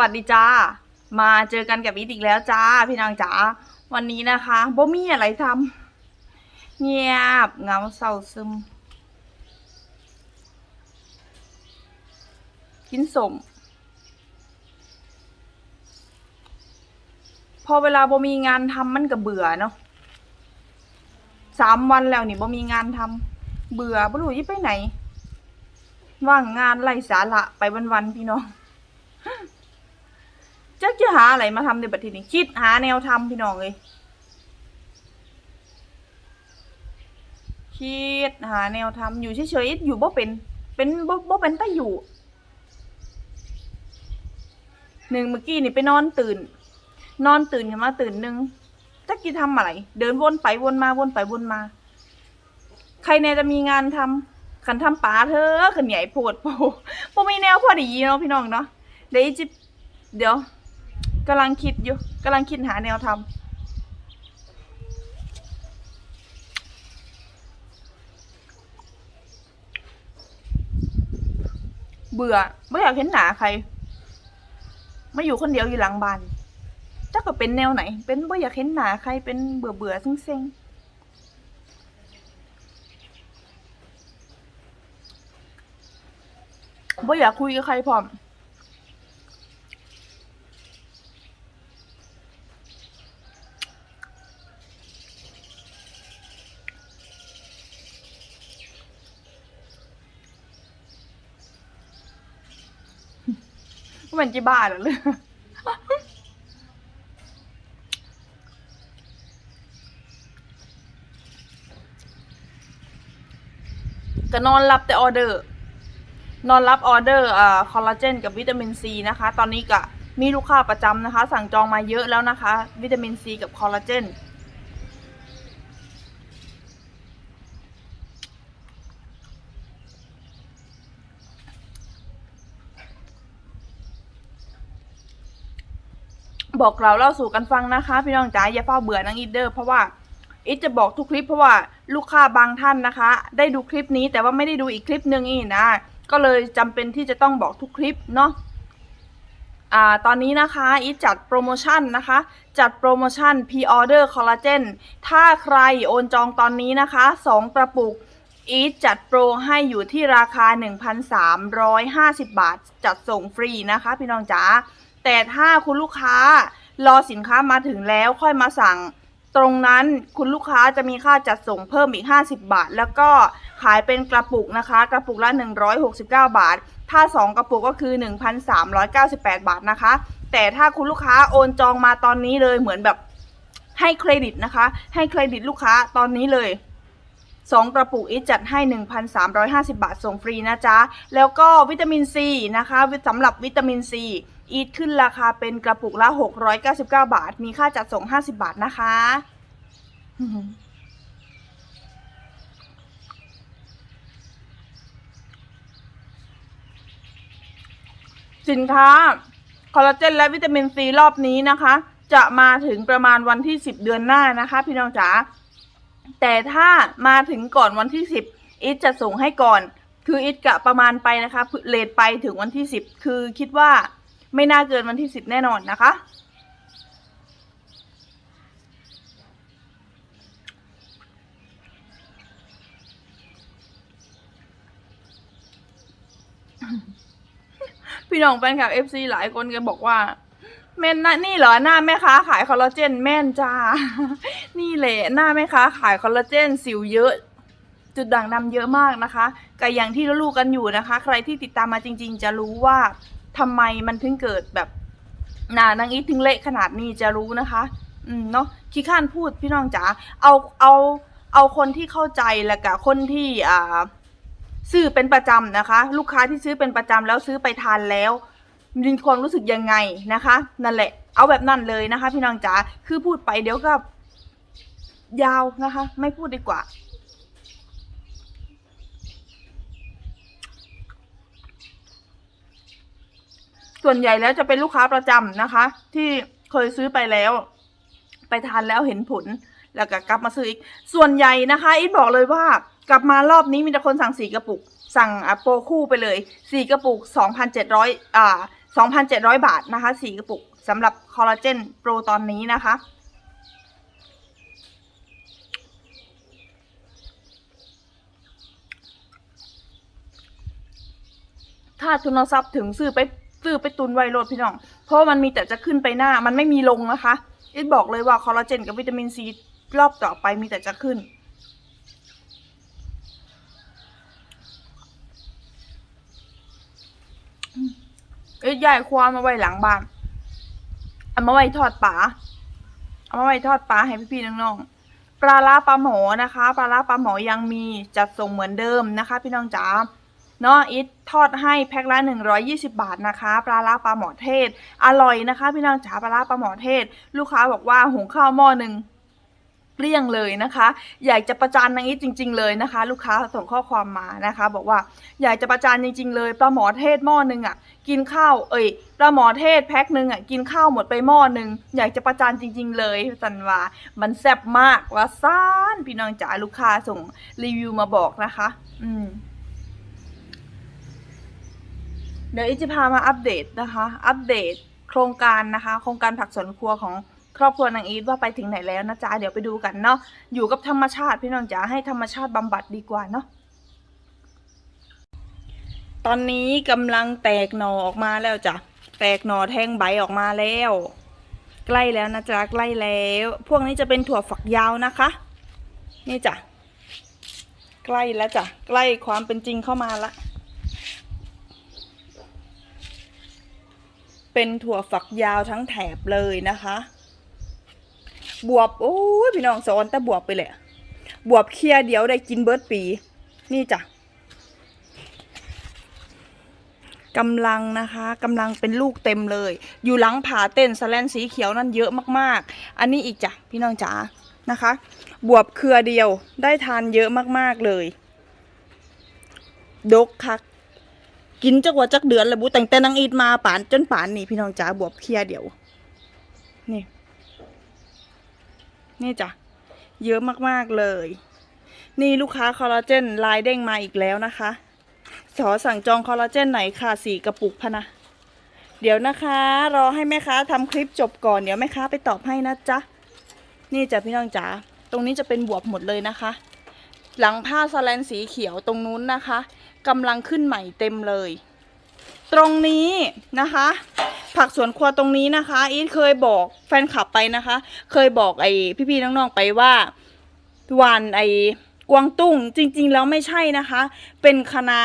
วัสดีจ้า มาเจอกันกับอีทอีกแล้วจ้า พี่นางจ๋า วันนี้นะคะบ่มีอะไรทำเงียบเงาเศร้าซึม กินสม พอเวลาบ่มีงานทำมันก็เบื่อเนาะสามวันแล้วนี่บ่มีงานทำเบื่อบ่รู้จะไปไหน ว่างงานไร้สาระไปวันๆพี่น้อง จักจะหาอะไรมาทำในบัดทีนี้คิดหาแนวทำพี่น้องเลยคิดหาแนวทำอยู่เฉยๆอยู่บ่เป็น เป็นบ่บ่เป็นแต่อยู่หนึ่งเมื่อกี้นี่ไปนอนตื่น นอนตื่นขึ้นมาตื่นหนึ่งจักจะทำอะไร เดินวนไปวนมาวนไปวนมา ใครแน่จะมีงานทำขันทำป๋าเธอขันใหญ่โพดโพบ่มีแนวพอดีเนาะพี่น้องเนาะเดี๋ยวจิเดี๋ยว กำลังคิดอยู่กำลังคิดหาแนวทำเบื่อไม่อยากเห็นหนาใครไม่อยู่คนเดียวอยู่หลังบ้านถ้าก็เป็นแนวไหน เป็นไม่อยากเห็นหนาใครเป็นเบื่อเบื่อๆเซ็งๆบ่อยากคุยกับใครพร้อม มันจะบ้าเหรอเลยก็นอนรับแต่ออเดอร์ นอนรับออเดอร์อ่าคอลลาเจนกับวิตามินซีนะคะ ตอนนี้ก็มีลูกค้าประจำนะคะ สั่งจองมาเยอะแล้วนะคะ วิตามินซีกับคอลลาเจน บอกเราเล่าสู่กันฟังนะคะ พี่น้องจ๋าอย่าเฝ้าเบื่อนางอีเดอร์เพราะว่าอิทจะบอกทุกคลิปเพราะว่าลูกค้าบางท่านนะคะ ได้ดูคลิปนี้แต่ว่าไม่ได้ดูอีกคลิปหนึ่งอีกนะ ก็เลยจำเป็นที่จะต้องบอกทุกคลิปเนาะอ่าตอนนี้นะคะอีจัดโปรโมชั่นนะคะ จัดโปรโมชั่น P-Order Collagen ถ้าใครโอนจองตอนนี้นะคะ 2 กระปุกอีทจัดโปรให้อยู่ที่ราคา 1,350 บาท จัดส่งฟรีนะคะ พี่น้องจ๋า แต่ถ้าคุณลูกค้ารอสินค้ามาถึงแล้วค่อยมาสั่ง ตรงนั้นคุณลูกค้าจะมีค่าจัดส่งเพิ่มอีก 50 บาท แล้วก็ขายเป็นกระปุกนะคะ กระปุกละ 169 บาท ถ้า 2 กระปุกก็คือ 1,398 บาทนะคะ แต่ถ้าคุณลูกค้าโอนจองมาตอนนี้เลยเหมือนแบบให้เครดิตนะคะ ให้เครดิตลูกค้าตอนนี้เลย2กระปุกอีจัดให้ 1,350 บาทส่งฟรีนะจ๊ะ แล้วก็วิตามินซีนะคะสำหรับวิตามินซี อีทขึ้นราคาเป็นกระปุกละ 699 บาท มีค่าจัดส่ง 50 บาทนะคะ สินค้า คอลลาเจนและวิตามินซีรอบนี้นะคะ จะมาถึงประมาณวันที่ 10 เดือนหน้านะคะ พี่น้องจ๋า แต่ถ้ามาถึงก่อนวันที่ 10อิทจะส่งให้ก่อน คืออิทกะประมาณไปนะคะเลทไปถึงวันที่ 10 คือคิดว่า ไม่น่าเกินวันที่10แน่นอนนะคะ พี่น้องแฟนคลับ FC หลายคนก็บอกว่าแม่นนะนี่เหรอหน้าแม่ค้าขายคอลลาเจนแม่นจ้า นี่แหละหน้าแม่ค้าขายคอลลาเจนสิวเยอะ จุดด่างดำเยอะมากนะคะก็อย่างที่รู้กันอยู่นะคะ ใครที่ติดตามมาจริง ๆ จะรู้ว่า ทำไมมันถึงเกิดแบบนานางอีทถึงเละขนาดนี้จะรู้นะคะ อืมเนาะขี้ข้านพูดพี่น้องจ๋าเอาเอาเอาคนที่เข้าใจแล้วกับคนที่อ่าซื้อเป็นประจำนะคะ ลูกค้าที่ซื้อเป็นประจำแล้วซื้อไปทานแล้วมีความรู้สึกยังไงนะคะ นั่นแหละ เอาแบบนั้นเลยนะคะ พี่น้องจ๋าคือพูดไปเดี๋ยวก็ยาวนะคะ ไม่พูดดีกว่า ส่วนใหญ่แล้วจะเป็นลูกค้าประจำนะคะ ที่เคยซื้อไปแล้ว ไปทานแล้วเห็นผล แล้วก็กลับมาซื้ออีก ส่วนใหญ่นะคะอีทบอกเลยว่ากลับมารอบนี้มีแต่คนสั่งสี่กระปุก สั่งโปรคู่ไปเลยสี่กระปุกสองพันเจ็ดร้อยอ่า2,700บาทนะคะ4กระปุกสำหรับคอลลาเจนโปรตอนนี้นะคะถ้าทุนทรัพย์ถึงซื้อไป ซื้อไปตุนไวโรดพี่น้อง เพราะมันมีแต่จะขึ้นไปหน้ามันไม่มีลงนะคะอิดบอกเลยว่าคอลลาเจนกับวิตามินซีรอบต่อไปมีแต่จะขึ้นเอ้ยยายความาไว้หลังบ้านเอามาไว้ทอดปลาเอามาไว้ทอดปลาให้พี่ๆน้องๆปลาล้าปลาหมอนะคะ ปลาล้าปลาหมอยังมีจัดส่งเหมือนเดิมนะคะ พี่น้องจ๋า เนาะอิททอดให้แพ็คละ 120 บาทนะคะ ปลาล้าปลาหมอเทศ อร่อยนะคะ พี่น้องจ๋าปลาล้าปลาหมอเทศ ลูกค้าบอกว่าหุงข้าวหม้อหนึ่งเกลี้ยงเลยนะคะ อยากจะประจานนางอิทจริง ๆ เลยนะคะ ลูกค้าส่งข้อความมานะคะ บอกว่าอยากจะประจานจริง ๆ เลยปลาหมอเทศหม้อหนึ่งอะกินข้าวเอ้ยปลาหมอเทศแพ็คหนึ่งอะกินข้าวหมดไปหม้อหนึ่งอยากจะประจานจริง ๆ เลยสันว่ามันแซ่บมากว่าซ่านพี่น้องจ๋าลูกค้าส่งรีวิวมาบอกนะคะ อืม เดี๋ยวอิจะพามาอัปเดตนะคะ อัปเดตโครงการนะคะ โครงการผักสวนครัวของครอบครัวนางอีทว่าไปถึงไหนแล้วนะจ๊ะ เดี๋ยวไปดูกันเนาะ อยู่กับธรรมชาติพี่น้องจ๋าให้ธรรมชาติบำบัดดีกว่าเนาะ ตอนนี้กำลังแตกหน่อออกมาแล้วจ้ะ แตกหน่อแทงใบออกมาแล้ว ใกล้แล้วนะจ๊ะ ใกล้แล้ว พวกนี้จะเป็นถั่วฝักยาวนะคะ นี่จ้ะ ใกล้แล้วจ้ะ ใกล้ความเป็นจริงเข้ามาละ เป็นถั่วฝักยาวทั้งแถบเลยนะคะ บวบโอ้ยพี่น้องสอนแต่บวบไปเลยอะบวบเคลียเดี๋ยวได้กินเบิร์ดปี นี่จ้ะกำลังนะคะกำลังเป็นลูกเต็มเลย อยู่หลังผาเต้นสแลนสีเขียวนั่นเยอะมากๆ อันนี้อีกจ้ะพี่น้องจ๋านะคะ บวบเครือเดียวได้ทานเยอะมากๆเลย ดกคัก กินจักว่าจักเดือนละบุแต่งแต่นางอีดมาป่านจนป่านนี่พี่น้องจ๋าบวบเคลียเดี๋ยว นี่ นี่จ้ะเยอะมากๆเลย นี่ลูกค้าคอลลาเจนลายเด้งมาอีกแล้วนะคะขอสั่งจองคอลลาเจนไหนค่ะสี่กระปุกพะนะ เดี๋ยวนะคะ รอให้แม่ค้าทำคลิปจบก่อนเดี๋ยวแม่ค้าไปตอบให้นะจ๊ะนี่จ้ะพี่น้องจ๋าตรงนี้จะเป็นบวบหมดเลยนะคะ หลังผ้าสแลนสีเขียวตรงนู้นนะคะ กำลังขึ้นใหม่เต็มเลย ตรงนี้นะคะ ผักสวนครัวตรงนี้นะคะ อีทเคยบอกแฟนคลับไปนะคะ เคยบอกไอ้พี่ๆน้องๆไปว่าวานไอ้กวางตุ้งจริง ๆ แล้วไม่ใช่นะคะ เป็นคณะ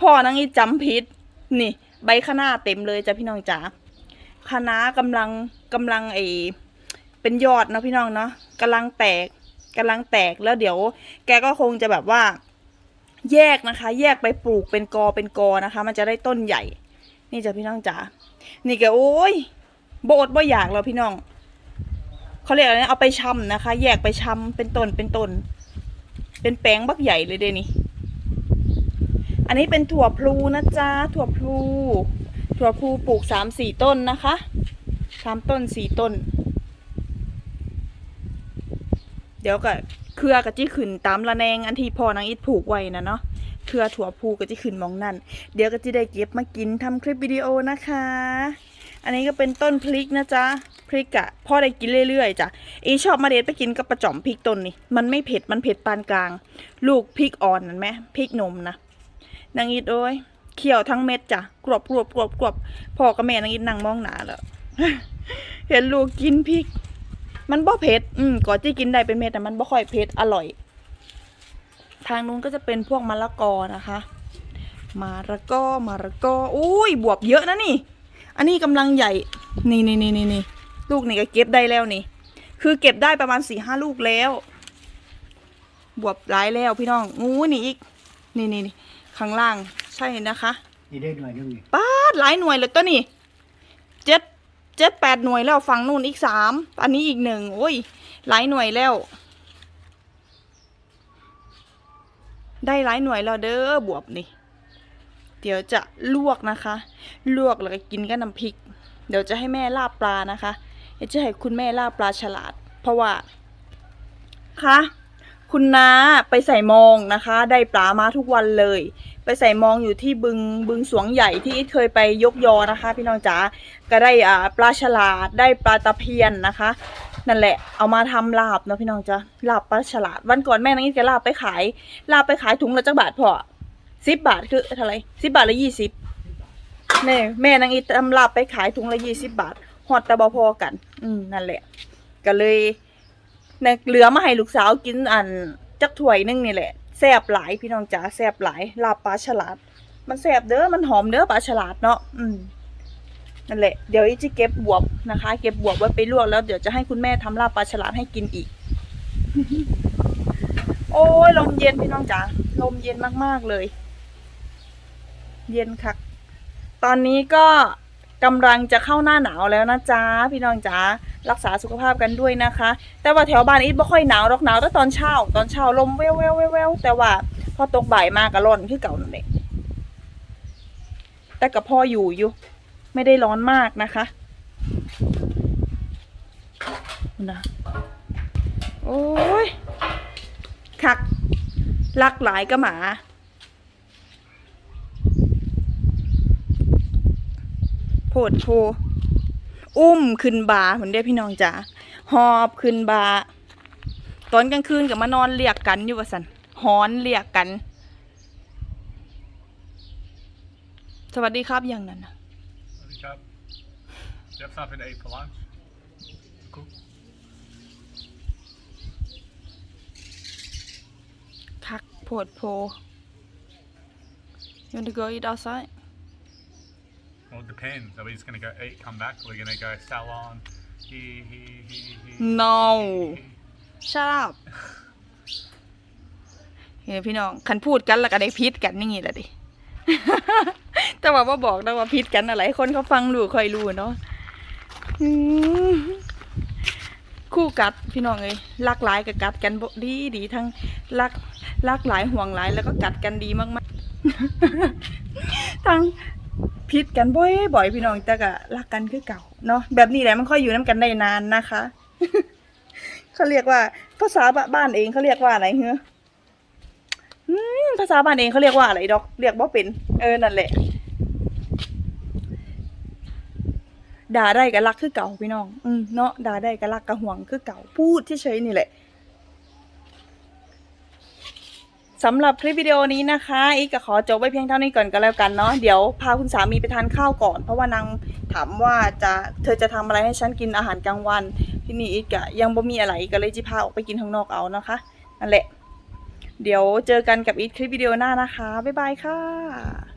พ่อนางอีจำผิดนี่ ใบคะน้าเต็มเลยจ้ะพี่น้องจ๋าคะน้ากำลังกำลังไอ้เป็นยอดนะพี่น้องเนาะกำลังแตกกำลังแตกแล้วเดี๋ยว แกก็คงจะแบบว่า แยกนะคะ แยกไปปลูกเป็นกอเป็นกอนะคะ มันจะได้ต้นใหญ่ นี่จ้ะพี่น้องจ๋านี่แกโอ้ยโบดบ่อยากแล้วพี่น้องเขาเรียกอะไรนะเอาไปชำนะคะ แยกไปชำเป็นต้นเป็นต้น เป็นแปลงบักใหญ่เลยเดนี่ อันนี้เป็นถั่วพลูนะจ๊ะถั่วพลู ถั่วพลูปลูกสามสี่ต้นนะคะสามต้นสี่ต้น เดี๋ยวก็เครือกะจิขึ้นตามระแนงอันที่พ่อนางอิดผูกไว้นะเนาะเครือถั่วพูกะจิขึ้นมองนั่น เดี๋ยวก็จะได้เก็บมากินทำคลิปวิดีโอนะคะ อันนี้ก็เป็นต้นพริกนะจ๊ะพริกอะพ่อได้กินเรื่อยๆจ้ะอีชอบมาเด็ดไปกินกับประจอมพริกต้นนี่มันไม่เผ็ดมันเผ็ดปานกลาง ลูกพริกอ่อนนั่นไหมพริกนมนะนางอิดโอ้ยเคี่ยวทั้งเม็ดจ้ะกรอบกรอบกรอบกรอบพ่อกับแม่นางอิดนั่งมองหนาแล้วเห็นลูกกินพริก มันบ่เผ็ดอืมก่อนที่กินได้เป็นเม็ดแต่มันบ่ค่อยเผ็ดอร่อย ทางนู้นก็จะเป็นพวกมะละกอนะคะมะละกอมะละกออุ้ยบวบเยอะนะนี่ อันนี้กำลังใหญ่ นี่นี่นี่นี่นี่ลูกนี่ก็เก็บได้แล้วนี่ คือเก็บได้ประมาณสี่ห้าลูกแล้ว บวบหลายแล้วพี่น้องงูนี่อีก นี่นี่นี่ข้างล่างใช่นะคะ นี่ได้หน่วยหนึงนี่ป้าดหลายหน่วยเลยตัวนี่เจ็ด เจ็ดแปดหน่วยแล้วฝั่งนู่นอีกสามอันนี้อีกหนึ่งโอ้ยหลายหน่วยแล้ว ได้หลายหน่วยแล้วเด้อบวบนี่ เดี๋ยวจะลวกนะคะ ลวกแล้วก็กินกับน้ำพริก เดี๋ยวจะให้แม่ลาบปลานะคะจะให้คุณแม่ลาบปลาฉลาด เพราะว่าคะ คุณน้าไปใส่มองนะคะ ได้ปลามาทุกวันเลย ไปใส่มองอยู่ที่บึงบึงสวงใหญ่ที่อิทเคยไปยกยอนะคะ พี่น้องจ๋าก็ได้อ่าปลาฉลาดได้ปลาตะเพียนนะคะ นั่นแหละเอามาทำลาบเนาะพี่น้องจ๋าลาบปลาฉลาด วันก่อนแม่นางอิทก็ลาบไปขาย ลาบไปขายถุงละจักบาทพอสิบบาทคือเท่าไหร่สิบบาทละยี่สิบแม่แม่นางอิททำลาบไปขายถุงละยี่สิบบาทฮอดแต่บ่พอกัน อืมนั่นแหละ ก็เลย ในเหลือมาให้ลูกสาวกินอันจักถ้วยนึงนี่แหละแซ่บหลายพี่น้องจ๋าแซ่บหลายลาบปลาฉลาด มันแซ่บเด้อมันหอมเด้อปลาฉลาดเนาะอืมนั่นแหละเดี๋ยวอีจะเก็บบวบนะคะ เก็บบวบไว้ไปลวกแล้วเดี๋ยวจะให้คุณแม่ทำลาบปลาฉลาดให้กินอีก โอ้ยลมเย็นพี่น้องจ๋าลมเย็นมากๆเลย เย็นคักตอนนี้ก็กำลังจะเข้าหน้าหนาวแล้วนะจ๊ะพี่น้องจ๋า รักษาสุขภาพกันด้วยนะคะ แต่ว่าแถวบ้านอีทไม่ค่อยหนาวหรอกหนาวแต่ตอนเช้า ตอนเช้าลมแววแววแววแวแต่ว่าพอตกบ่ายมากก็ร้อนคือเก่านั่นเองแต่กับพ่ออยู่อยู่ ไม่ได้ร้อนมากนะคะนะโอ้ยคักลักหลายก็หมาโพดโพ อุ้มขึ้นบาเหมือนเด้พี่น้องจ๋าหอบขึ้นบาตอนกลางคืนกับมานอนเรียกกันอยู่ว่าสันหอนเรียกกัน สวัสดีครับอย่างนั้นนะ What do you have? Do you have something to eat for lunch? Cool. คักโพดโพ You want to go eat outside? Well, it depends. Are we just going to go eat, come back? Or are we going to go salon? He, he, he, he. No. he, he. Shut up เฮ้ยพี่น้องคันพูดกันแล้วก็ได้พิษกันอย่างงี้แหละดิ แต่ว่าบ่บอกนะว่าพิษกันอะไร คนเขาฟังรู้ค่อยรู้เนาะอืมคู่กัดพี่น้องเอ้ยรักหลายกับกัดกันบ่ดีดีทั้งรักรักหลายห่วงหลายแล้วก็กัดกันดีมากๆ ทั้ง พิษกันบ่อยบ่อยๆพี่น้องแต่ก็รักกันคือเก่าเนาะแบบนี้แหละมันค่อยอยู่น้ำกันได้นานนะคะ เขาเรียกว่า ภาษาบ้านเองเขาเรียกว่าอะไรเหรอภาษาบ้านเองเขาเรียกว่าอะไรดอก เรียกว่าเป็น เออนั่นแหละด่าได้ก็รักคือเก่าพี่น้อง อืมเนาะด่าได้ก็รักก็ห่วงคือเก่าพูดเฉยๆนี่แหละ สำหรับคลิปวิดีโอนี้นะคะอีกก็ขอจบไว้เพียงเท่านี้ก่อนก็แล้วกันเนาะเดี๋ยวพาคุณสามีไปทานข้าวก่อน เพราะว่านางถามว่าจะเธอจะทำอะไรให้ฉันกินอาหารกลางวัน ที่นี่อีกกะยังบ่มีอะไรก็เลยจะพาออกไปกินข้างนอกเอานะคะนั่นแหละ เดี๋ยวเจอกันกับอีกคลิปวิดีโอหน้านะคะบ๊ายบายค่ะ